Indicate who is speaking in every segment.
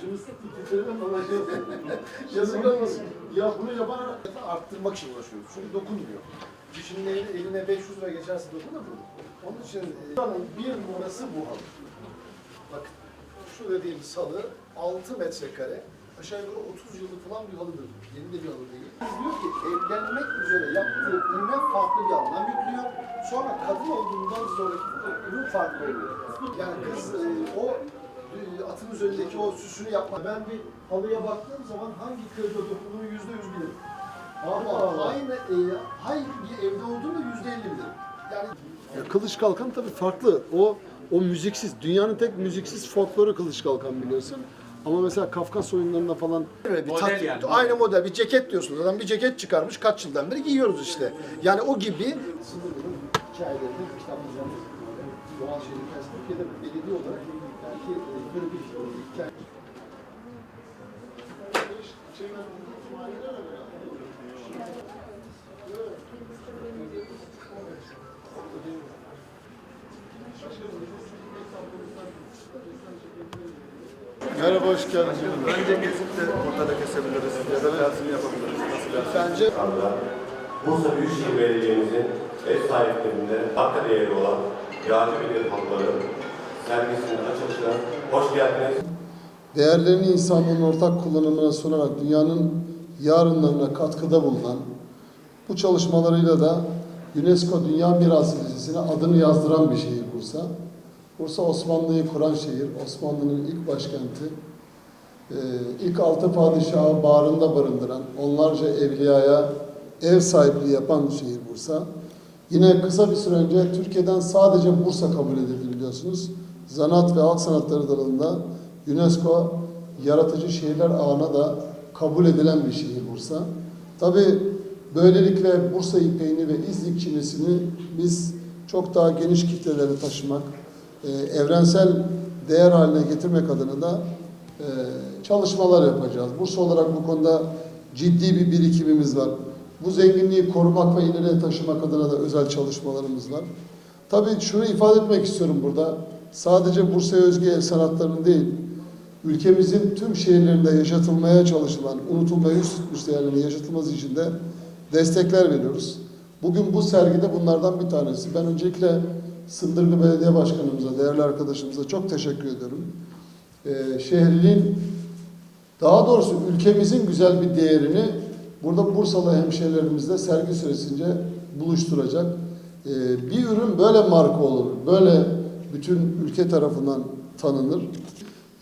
Speaker 1: Şimdi titreşimden dolaşıyor. Yazıklar olsun. Ya bunu yapan
Speaker 2: arttırmak için uğraşıyoruz. Çünkü dokunmuyor. Kişinin eline, eline 500 lira geçerse dokunur mu? Onun için e, bir numarası bu halı. Bakın şu dediğim salı 6 metrekare aşağı yukarı 30 yıllık falan bir halıdır. Yeni de bir halı değil. Biz diyor ki evlenmek üzere yaptığı ürüne farklı bir anlam yüklüyor. Sonra kadın olduğundan sonraki ürün farklı oluyor. Yani kız e, o atın üzerindeki o süsünü yapma. Ben bir halıya baktığım zaman hangi köyde dokunduğunu yüzde yüz bilirim. Ama aynı e, hangi evde olduğunu yüzde elli bilirim. Yani
Speaker 1: Ya Kılıç Kalkan tabii farklı. O o müziksiz. Dünyanın tek müziksiz folkloru Kılıç Kalkan biliyorsun. Ama mesela Kafkas oyunlarında falan
Speaker 2: bir
Speaker 3: Model
Speaker 2: tat-
Speaker 3: yani.
Speaker 2: Aynı model bir ceket diyorsunuz. Adam bir ceket çıkarmış kaç yıldan beri giyiyoruz işte. Yani o gibi hikayelerini kitaplarımız doğal şehir Türkiye'de belediye olarak e, böyle bir hikaye.
Speaker 1: Merhaba hoş geldiniz.
Speaker 4: Önce gezip de ortada kesebiliriz ya da tersini yapabiliriz. Nasıl lazım?
Speaker 2: Bence
Speaker 5: anda Bursa Büyükşehir Belediye'mizin ev sahipliğinde marka değeri olan Yağcı Bilir Halkları hoş geldiniz.
Speaker 1: Değerlerini insanlığın ortak kullanımına sunarak dünyanın yarınlarına katkıda bulunan bu çalışmalarıyla da UNESCO Dünya Mirası Listesi'ne adını yazdıran bir şehir Bursa. Bursa Osmanlı'yı kuran şehir, Osmanlı'nın ilk başkenti. Ee, ilk altı padişahı bağrında barındıran, onlarca evliyaya ev sahipliği yapan bir şehir Bursa. Yine kısa bir süre önce Türkiye'den sadece Bursa kabul edildi biliyorsunuz. Zanaat ve halk sanatları dalında UNESCO yaratıcı şehirler ağına da kabul edilen bir şehir Bursa. Tabi böylelikle Bursa ipeğini ve İznik çinesini biz çok daha geniş kitlelere taşımak, e, evrensel değer haline getirmek adına da e, çalışmalar yapacağız. Bursa olarak bu konuda ciddi bir birikimimiz var. Bu zenginliği korumak ve ileriye taşımak adına da özel çalışmalarımız var. Tabii şunu ifade etmek istiyorum burada. Sadece Bursa'ya özgü el sanatlarının değil, ülkemizin tüm şehirlerinde yaşatılmaya çalışılan, unutulmaya yüz tutmuş değerlerin yaşatılması için de destekler veriyoruz. Bugün bu sergide bunlardan bir tanesi. Ben öncelikle Sındırgı Belediye Başkanımıza, değerli arkadaşımıza çok teşekkür ediyorum. Ee, şehrin, daha doğrusu ülkemizin güzel bir değerini burada Bursalı hemşehrilerimizle sergi süresince buluşturacak. Ee, bir ürün böyle marka olur, böyle bütün ülke tarafından tanınır.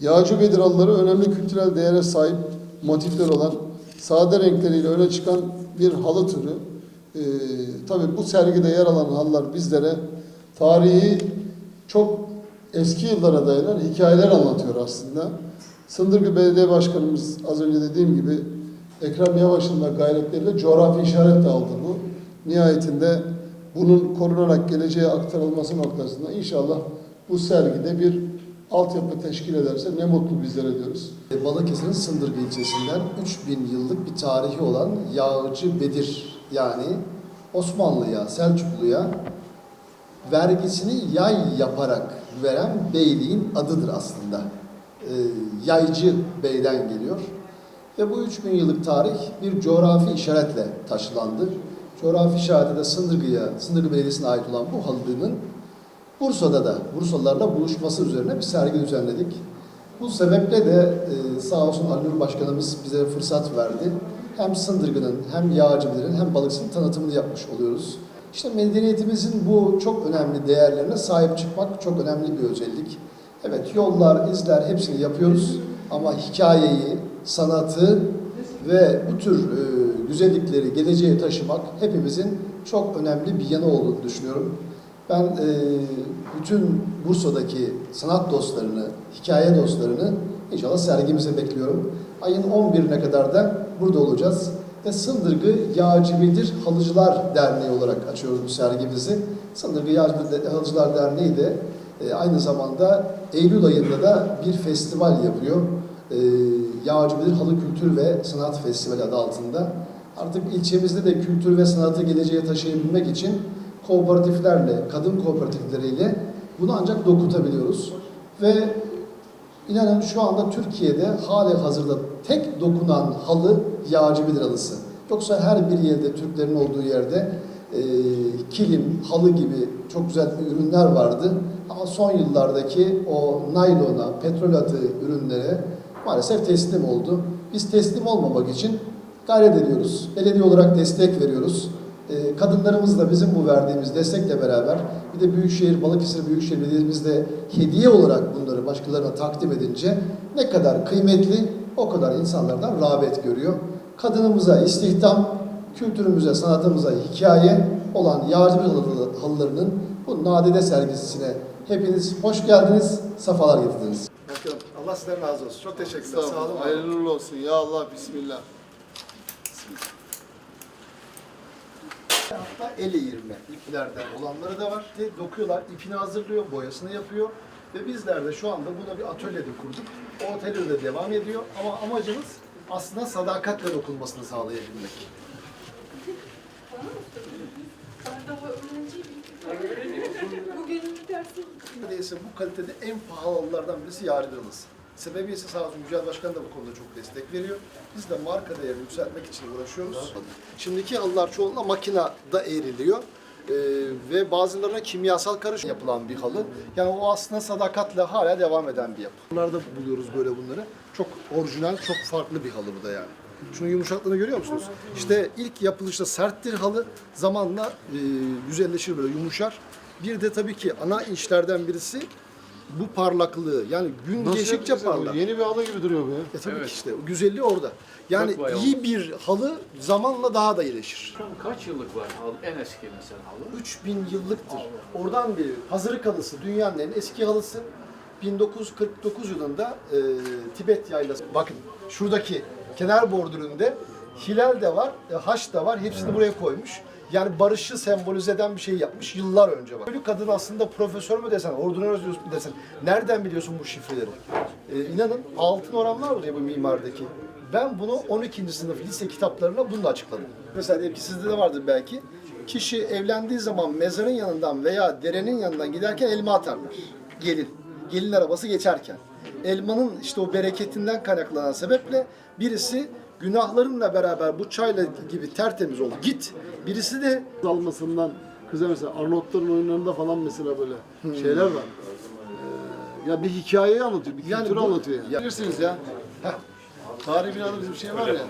Speaker 1: Yağcı Bediralları önemli kültürel değere sahip motifler olan sade renkleriyle öne çıkan bir halı türü. Ee, tabii bu sergide yer alan halılar bizlere tarihi çok eski yıllara dayanan hikayeler anlatıyor aslında. Sındırgı Belediye Başkanımız az önce dediğim gibi Ekrem Yavaş'ın da gayretleriyle coğrafi işaret de aldı bu. Nihayetinde bunun korunarak geleceğe aktarılması noktasında inşallah bu sergide bir altyapı teşkil ederse ne mutlu bizlere diyoruz.
Speaker 2: Balıkesir'in Sındırgı ilçesinden 3000 yıllık bir tarihi olan Yağcı Bedir yani Osmanlı'ya, Selçuklu'ya vergisini yay yaparak veren beyliğin adıdır aslında. Ee, yaycı beyden geliyor. Ve bu 3000 yıllık tarih bir coğrafi işaretle taşlandı. Coğrafi işareti de Sındırgı'ya, Sındırgı Belediyesi'ne ait olan bu halının Bursa'da da Bursalılarla buluşması üzerine bir sergi düzenledik. Bu sebeple de e, sağ olsun Ali Nur Başkanımız bize fırsat verdi. Hem Sındırgı'nın hem Yağcılar'ın hem Balıkesir'in tanıtımını yapmış oluyoruz. İşte medeniyetimizin bu çok önemli değerlerine sahip çıkmak çok önemli bir özellik. Evet yollar, izler hepsini yapıyoruz ama hikayeyi, sanatı ve bu tür e, güzellikleri geleceğe taşımak hepimizin çok önemli bir yanı olduğunu düşünüyorum. Ben e, bütün Bursa'daki sanat dostlarını, hikaye dostlarını inşallah sergimize bekliyorum. Ayın 11'ine kadar da burada olacağız. Ve Sındırgı Yağcıbedir Halıcılar Derneği olarak açıyoruz bu sergimizi. Sındırgı Yağcıbedir Halıcılar Derneği de e, aynı zamanda Eylül ayında da bir festival yapıyor. E, Yağcıbedir Halı Kültür ve Sanat Festivali adı altında. Artık ilçemizde de kültür ve sanatı geleceğe taşıyabilmek için kooperatiflerle, kadın kooperatifleriyle bunu ancak dokutabiliyoruz. Ve İnanın şu anda Türkiye'de hali hazırda tek dokunan halı yağcı bilir halısı. Yoksa her bir yerde Türklerin olduğu yerde e, kilim, halı gibi çok güzel ürünler vardı. Ama son yıllardaki o naylona, petrol atığı ürünlere maalesef teslim oldu. Biz teslim olmamak için gayret ediyoruz. Belediye olarak destek veriyoruz. Ee, Kadınlarımız da bizim bu verdiğimiz destekle beraber bir de Büyükşehir, Balıkesir Büyükşehir Belediye'miz de hediye olarak bunları başkalarına takdim edince ne kadar kıymetli o kadar insanlardan rağbet görüyor. Kadınımıza istihdam, kültürümüze, sanatımıza hikaye olan Halı- halılarının bu nadide sergisine hepiniz hoş geldiniz, sefalar getirdiniz.
Speaker 4: Allah sizden razı olsun. Çok teşekkürler. Sağ olun.
Speaker 1: Hayırlı olsun. Ya Allah, Bismillah.
Speaker 2: Hatta el eğirme iplerden olanları da var. De dokuyorlar, ipini hazırlıyor, boyasını yapıyor. Ve bizler de şu anda buna bir atölyede kurduk. O atölyede devam ediyor ama amacımız aslında sadakatle dokunmasını sağlayabilmek.
Speaker 3: Bugün dersim.
Speaker 2: Neredeyse bu kalitede en pahalı halılardan birisi Yari Dalısı. Sebebi ise sağ olsun Yücel Başkan da bu konuda çok destek veriyor. Biz de marka değerini yükseltmek için uğraşıyoruz. Şimdiki halılar çoğunluğla makinada eğriliyor. Ee, ve bazılarına kimyasal karışım yapılan bir halı. Yani o aslında sadakatle hala devam eden bir yapı. Bunlarda buluyoruz böyle bunları. Çok orijinal, çok farklı bir halı bu da yani. Şunun yumuşaklığını görüyor musunuz? İşte ilk yapılışta serttir halı, zamanla e, güzelleşir böyle yumuşar. Bir de tabii ki ana işlerden birisi bu parlaklığı. Yani gün geçtikçe
Speaker 1: ya bu?
Speaker 2: parlar.
Speaker 1: Yeni bir halı gibi duruyor bu ya.
Speaker 2: E tabii ki işte o güzelliği orada. Yani iyi bir halı zamanla daha da iyileşir.
Speaker 6: Kaç yıllık var halı? En eski mesela halı.
Speaker 2: 3000 yıllıktır. Oradan bir hazırlık halısı dünyanın en eski halısı. 1949 yılında e, Tibet yaylası. Bakın şuradaki kenar bordüründe hilal de var, e, haç da var. Hepsini buraya koymuş. Yani barışı sembolize eden bir şey yapmış yıllar önce. Bak. Köylü kadın aslında profesör mü desen, ordinör mü desen, nereden biliyorsun bu şifreleri? E, inanın altın oran var ya bu mimardaki. Ben bunu 12. sınıf lise kitaplarına bununla açıkladım. Mesela diyelim ki sizde de vardır belki. Kişi evlendiği zaman mezarın yanından veya derenin yanından giderken elma atarlar. Gelin. Gelin arabası geçerken. Elmanın işte o bereketinden kaynaklanan sebeple birisi günahlarınla beraber bu çayla gibi tertemiz ol git. Birisi de
Speaker 1: almasından kıza mesela Arnavutların oyunlarında falan mesela böyle şeyler var. Ee, ya bir hikayeyi anlatıyor, bir
Speaker 2: Yani
Speaker 1: kültürü
Speaker 2: bu-
Speaker 1: anlatıyor yani.
Speaker 2: Ya-
Speaker 1: Bilirsiniz ya.
Speaker 2: Heh. Tarihi binada bizim şey var ya.
Speaker 3: İyi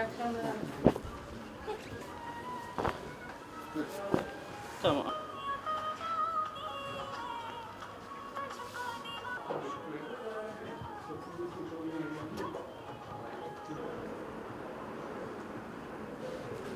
Speaker 3: akşamlar.
Speaker 7: Tamam.